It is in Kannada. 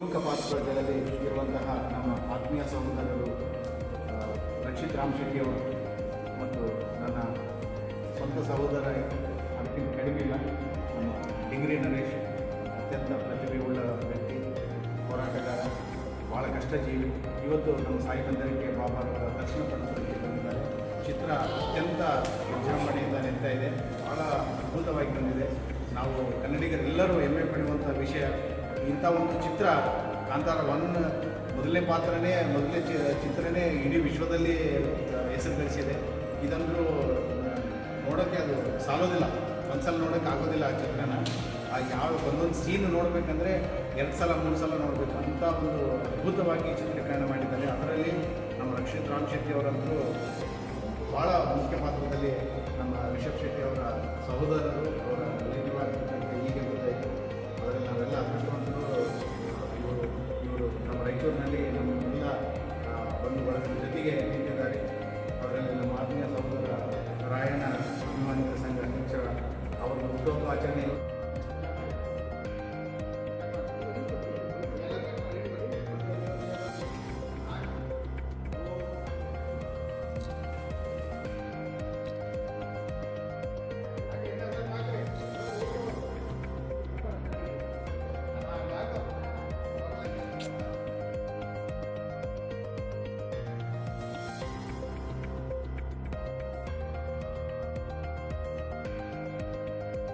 ಪ್ರಮುಖ ಪಾತ್ರದಲ್ಲಿ ಇರುವಂತಹ ನಮ್ಮ ಆತ್ಮೀಯ ಸಹೋದರರು ರಕ್ಷಿತ್ ರಾಮ್ ಶೆಟ್ಟಿ ಅವರು ಮತ್ತು ನನ್ನ ಸ್ವಂತ ಸಹೋದರ ಅದಕ್ಕಿಂತ ಕಡಿಮೆ ಇಲ್ಲ ನಮ್ಮ ಡಿಂಗ್ರಿ ನರೇಶ್, ಅತ್ಯಂತ ಪ್ರತಿಭೆಯುಳ್ಳ ವ್ಯಕ್ತಿ, ಹೋರಾಟಗಾರ ಭಾಳ ಕಷ್ಟಜೀವಿ. ಇವತ್ತು ನಮ್ಮ ಸಾಯಿ ಮಂದಿರಕ್ಕೆ ಬಾಬಾರವರ ದರ್ಶನ ಪಡಿಸೋದಕ್ಕೆ ಬಂದಿದ್ದಾರೆ. ಚಿತ್ರ ಅತ್ಯಂತ ವಿಜೃಂಭಣೆಯಿಂದ ನಿಂತ ಇದೆ. ಭಾಳ ಅದ್ಭುತವಾಗಿ ಬಂದಿದೆ. ನಾವು ಕನ್ನಡಿಗರೆಲ್ಲರೂ ಹೆಮ್ಮೆ ಪಡೆಯುವಂಥ ವಿಷಯ ಇಂಥ ಒಂದು ಚಿತ್ರ, ಕಾಂತಾರ ಒನ್ ಮೊದಲನೇ ಪಾತ್ರನೇ, ಮೊದಲನೇ ಚಿ, ಚಿತ್ರನೇ ಇಡೀ ವಿಶ್ವದಲ್ಲಿ ಹೆಸರು ಗಳಿಸಿದೆ. ಇದಂದ್ರೂ ನೋಡೋಕ್ಕೆ ಅದು ಸಾಲೋದಿಲ್ಲ. ಒಂದ್ಸಲ ನೋಡೋಕೆ ಆಗೋದಿಲ್ಲ ಆ ಚಿತ್ರನ. ಆ, ಯಾವ ಒಂದೊಂದು ಸೀನ್ ನೋಡಬೇಕಂದ್ರೆ ಎರಡು ಸಲ, ಮೂರು ಸಲ ನೋಡಬೇಕು. ಅಂತ ಒಂದು ಅದ್ಭುತವಾಗಿ ಚಿತ್ರೀಕರಣ ಮಾಡಿದ್ದಾರೆ. ಅದರಲ್ಲಿ ನಮ್ಮ ರಕ್ಷಿತ್ ರಾಮ್ ಶೆಟ್ಟಿ ಅವರಂತೂ ಭಾಳ ಮುಖ್ಯ ಪಾತ್ರದಲ್ಲಿ ನಮ್ಮ ರಿಷಬ್ ಶೆಟ್ಟಿ ಅವರ ಸಹೋದರರು ಆತ್ಮೀಯ ಸಹೋದರ